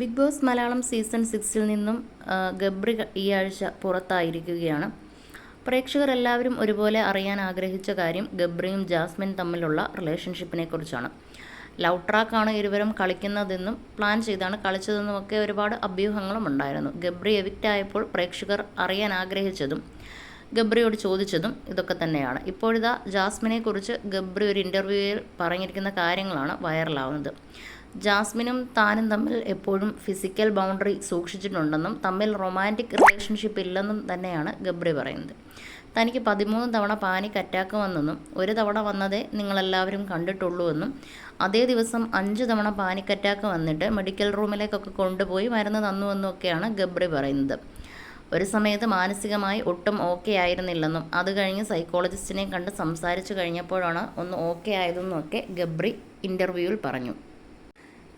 Big boss Malayalam season സിക്സിൽ നിന്നും ഗബ്രി ഈ ആഴ്ച പുറത്തായിരിക്കുകയാണ്. പ്രേക്ഷകർ എല്ലാവരും ഒരുപോലെ അറിയാൻ ആഗ്രഹിച്ച കാര്യം ഗബ്രിയും ജാസ്മിൻ തമ്മിലുള്ള റിലേഷൻഷിപ്പിനെ കുറിച്ചാണ്. ലവ് ട്രാക്കാണ് ഇരുവരും കളിക്കുന്നതെന്നും പ്ലാൻ ചെയ്താണ് കളിച്ചതെന്നും ഒക്കെ ഒരുപാട് അഭ്യൂഹങ്ങളും ഉണ്ടായിരുന്നു. ഗബ്രി എവിക്റ്റ് ആയപ്പോൾ പ്രേക്ഷകർ അറിയാൻ ആഗ്രഹിച്ചതും ഗബ്രിയോട് ചോദിച്ചതും ഇതൊക്കെ തന്നെയാണ്. ഇപ്പോഴിതാ ജാസ്മിനെ കുറിച്ച് ഗബ്രി ഒരു ഇന്റർവ്യൂവിൽ പറഞ്ഞിരിക്കുന്ന കാര്യങ്ങളാണ് വൈറലാവുന്നത് ജാസ്മിനും താനും തമ്മിൽ എപ്പോഴും ഫിസിക്കൽ ബൗണ്ടറി സൂക്ഷിച്ചിട്ടുണ്ടെന്നും തമ്മിൽ റൊമാന്റിക് റിലേഷൻഷിപ്പ് ഇല്ലെന്നും തന്നെയാണ് ഗബ്രി പറയുന്നത്. തനിക്ക് പതിമൂന്ന് തവണ പാനിക് അറ്റാക്ക് വന്നെന്നും ഒരു തവണ വന്നതേ നിങ്ങളെല്ലാവരും കണ്ടിട്ടുള്ളൂ എന്നും അതേ ദിവസം അഞ്ച് തവണ പാനിക് അറ്റാക്ക് വന്നിട്ട് മെഡിക്കൽ റൂമിലേക്കൊക്കെ കൊണ്ടുപോയി മരുന്ന് തന്നുവെന്നും ഒക്കെയാണ് ഗബ്രി പറയുന്നത്. ഒരു സമയത്ത് മാനസികമായി ഒട്ടും ഓക്കെ ആയിരുന്നില്ലെന്നും അത് കഴിഞ്ഞ് സൈക്കോളജിസ്റ്റിനെ കണ്ട് സംസാരിച്ചു കഴിഞ്ഞപ്പോഴാണ് ഒന്ന് ഓക്കെ ആയതെന്നൊക്കെ ഗബ്രി ഇന്റർവ്യൂവിൽ പറഞ്ഞു.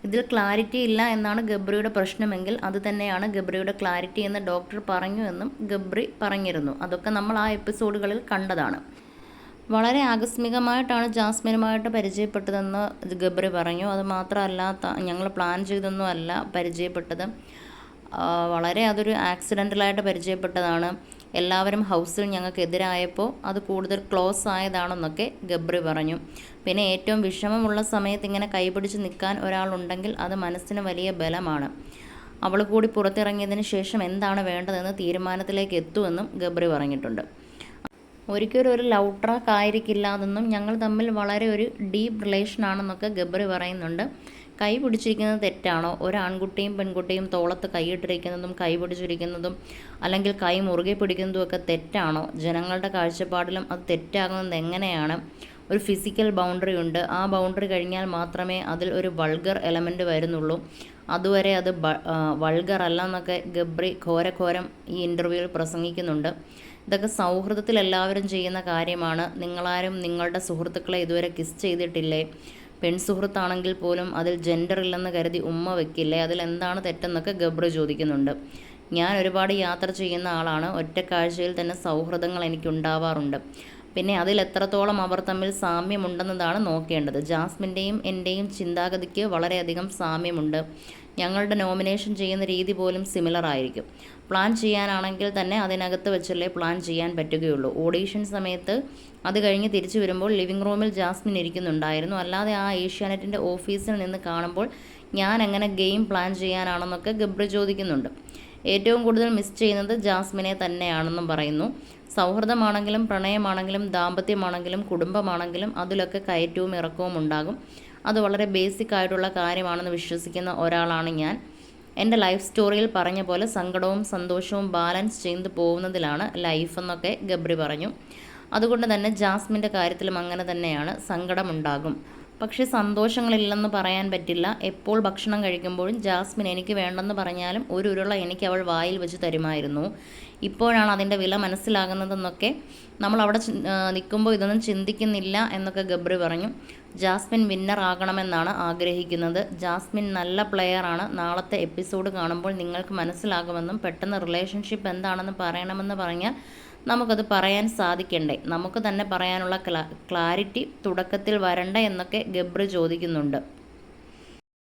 ഇതിൽ ക്ലാരിറ്റി ഇല്ല എന്നാണ് ഗബ്രിയുടെ പ്രശ്നമെങ്കിൽ അത് തന്നെയാണ് ഗബ്രിയുടെ ക്ലാരിറ്റി എന്ന് ഡോക്ടർ പറഞ്ഞു എന്നും ഗബ്രി പറഞ്ഞിരുന്നു. അതൊക്കെ നമ്മൾ ആ എപ്പിസോഡുകളിൽ കണ്ടതാണ്. വളരെ ആകസ്മികമായിട്ടാണ് ജാസ്മിനുമായിട്ട് പരിചയപ്പെട്ടതെന്ന് ഗബ്രി പറഞ്ഞു. അത് മാത്രമല്ല ഞങ്ങൾ പ്ലാൻ ചെയ്തൊന്നും അല്ല പരിചയപ്പെട്ടത്. വളരെ അതൊരു ആക്സിഡന്റലായിട്ട് പരിചയപ്പെട്ടതാണ്. എല്ലാവരും ഹൗസിൽ ഞങ്ങൾക്ക് എതിരായപ്പോൾ അത് കൂടുതൽ ക്ലോസ് ആയതാണെന്നൊക്കെ ഗബ്രി പറഞ്ഞു. പിന്നെ ഏറ്റവും വിഷമമുള്ള സമയത്ത് ഇങ്ങനെ കൈപിടിച്ച് നിൽക്കാൻ ഒരാളുണ്ടെങ്കിൽ അത് മനസ്സിന് വലിയ ബലമാണ്. അവൾ കൂടി പുറത്തിറങ്ങിയതിന് ശേഷം എന്താണ് വേണ്ടതെന്ന് തീരുമാനത്തിലേക്ക് എത്തുമെന്നും ഗബ്രി പറഞ്ഞിട്ടുണ്ട്. ഒരിക്കലും ഒരു ലവ് ട്രാക്ക് ആയിരിക്കില്ല അതെന്നും ഞങ്ങൾ തമ്മിൽ വളരെ ഒരു ഡീപ്പ് റിലേഷൻ ആണെന്നൊക്കെ ഗബ്രി പറയുന്നുണ്ട്. കൈ പിടിച്ചിരിക്കുന്നത് തെറ്റാണോ? ഒരാൺകുട്ടിയും പെൺകുട്ടിയും തോളത്ത് കൈയിട്ടിരിക്കുന്നതും കൈ പിടിച്ചിരിക്കുന്നതും അല്ലെങ്കിൽ കൈ മുറുകെ പിടിക്കുന്നതും ഒക്കെ തെറ്റാണോ? ജനങ്ങളുടെ കാഴ്ചപ്പാടിലും അത് തെറ്റാകുന്നത് എങ്ങനെയാണ്? ഒരു ഫിസിക്കൽ ബൗണ്ടറി ഉണ്ട്. ആ ബൗണ്ടറി കഴിഞ്ഞാൽ മാത്രമേ അതിൽ ഒരു വൾഗർ എലമെന്റ് വരുന്നുള്ളൂ. അതുവരെ അത് വൾഗർ അല്ല എന്നൊക്കെ ഗബ്രി ഘോരഘോരം ഈ ഇന്റർവ്യൂവിൽ പ്രസംഗിക്കുന്നുണ്ട്. ഇതൊക്കെ സൗഹൃദത്തിൽ എല്ലാവരും ചെയ്യുന്ന കാര്യമാണ്. നിങ്ങളാരും നിങ്ങളുടെ സുഹൃത്തുക്കളെ ഇതുവരെ കിസ് ചെയ്തിട്ടില്ലേ? പെൺസുഹൃത്താണെങ്കിൽ പോലും അതിൽ ജെൻഡർ ഇല്ലെന്ന് കരുതി ഉമ്മ വെക്കില്ലേ? അതിൽ എന്താണ് തെറ്റെന്നൊക്കെ ഗബ്ര ചോദിക്കുന്നുണ്ട്. ഞാൻ ഒരുപാട് യാത്ര ചെയ്യുന്ന ആളാണ്. ഒറ്റക്കാഴ്ചയിൽ തന്നെ സൗഹൃദങ്ങൾ എനിക്കുണ്ടാവാറുണ്ട് പിന്നെ അതിൽ എത്രത്തോളം അവർ തമ്മിൽ സാമ്യമുണ്ടെന്നതാണ് നോക്കേണ്ടത്. ജാസ്മിന്റെയും എന്റെയും ചിന്താഗതിക്ക് വളരെയധികം സാമ്യമുണ്ട്. ഞങ്ങളുടെ നോമിനേഷൻ ചെയ്യുന്ന രീതി പോലും സിമിലർ ആയിരിക്കും. പ്ലാൻ ചെയ്യാനാണെങ്കിൽ തന്നെ അതിനകത്ത് വെച്ചല്ലേ പ്ലാൻ ചെയ്യാൻ പറ്റുകയുള്ളൂ. ഓഡീഷൻ സമയത്ത് അത് കഴിഞ്ഞ് തിരിച്ചു വരുമ്പോൾ ലിവിംഗ് റൂമിൽ ജാസ്മിൻ ഇരിക്കുന്നുണ്ടായിരുന്നു. അല്ലാതെ ആ ഏഷ്യാനെറ്റിന്റെ ഓഫീസിൽ നിന്ന് കാണുമ്പോൾ ഞാൻ എങ്ങനെ ഗെയിം പ്ലാൻ ചെയ്യാനാണെന്നൊക്കെ ഗബ്രി ചോദിക്കുന്നുണ്ട്. ഏറ്റവും കൂടുതൽ മിസ് ചെയ്യുന്നത് ജാസ്മിനെ തന്നെയാണെന്നും പറയുന്നു. സൗഹൃദമാണെങ്കിലും പ്രണയമാണെങ്കിലും ദാമ്പത്യമാണെങ്കിലും കുടുംബമാണെങ്കിലും അതിലൊക്കെ കയറ്റവും ഇറക്കവും ഉണ്ടാകും. അത് വളരെ ബേസിക് ആയിട്ടുള്ള കാര്യമാണെന്ന് വിശ്വസിക്കുന്ന ഒരാളാണ് ഞാൻ. എന്റെ ലൈഫ് സ്റ്റോറിയിൽ പറഞ്ഞ പോലെ സങ്കടവും സന്തോഷവും ബാലൻസ് ചെയ്ത് പോകുന്നതിലാണ് ലൈഫ് എന്നൊക്കെ ഗബ്രി പറഞ്ഞു. അതുകൊണ്ട് തന്നെ ജാസ്മിന്റെ കാര്യത്തിലും അങ്ങനെ തന്നെയാണ് സങ്കടമുണ്ടാകും. പക്ഷേ സന്തോഷങ്ങളില്ലെന്ന് പറയാൻ പറ്റില്ല. എപ്പോൾ ഭക്ഷണം കഴിക്കുമ്പോഴും ജാസ്മിൻ എനിക്ക് വേണ്ടെന്ന് പറഞ്ഞാലും ഒരു ഉരുള എനിക്ക് അവൾ വായിൽ വെച്ച് തരുമായിരുന്നു. ഇപ്പോഴാണ് അതിന്റെ വില മനസ്സിലാകുന്നതെന്നൊക്കെ നമ്മൾ അവിടെ നിൽക്കുമ്പോൾ ഇതൊന്നും ചിന്തിക്കുന്നില്ല എന്നൊക്കെ ഗബ്രി പറഞ്ഞു. ജാസ്മിൻ വിന്നർ ആകണമെന്നാണ് ആഗ്രഹിക്കുന്നത്. ജാസ്മിൻ നല്ല പ്ലെയറാണ് നാളത്തെ എപ്പിസോഡ് കാണുമ്പോൾ നിങ്ങൾക്ക് മനസ്സിലാകുമെന്നും പെട്ടെന്ന് റിലേഷൻഷിപ്പ് എന്താണെന്ന് പറയണമെന്ന് പറഞ്ഞാൽ നമുക്കത് പറയാൻ സാധിക്കണ്ടേ. നമുക്ക് തന്നെ പറയാനുള്ള ക്ലാരിറ്റി തുടക്കത്തിൽ വരണ്ട എന്നൊക്കെ ഗബ്രി ചോദിക്കുന്നുണ്ട്.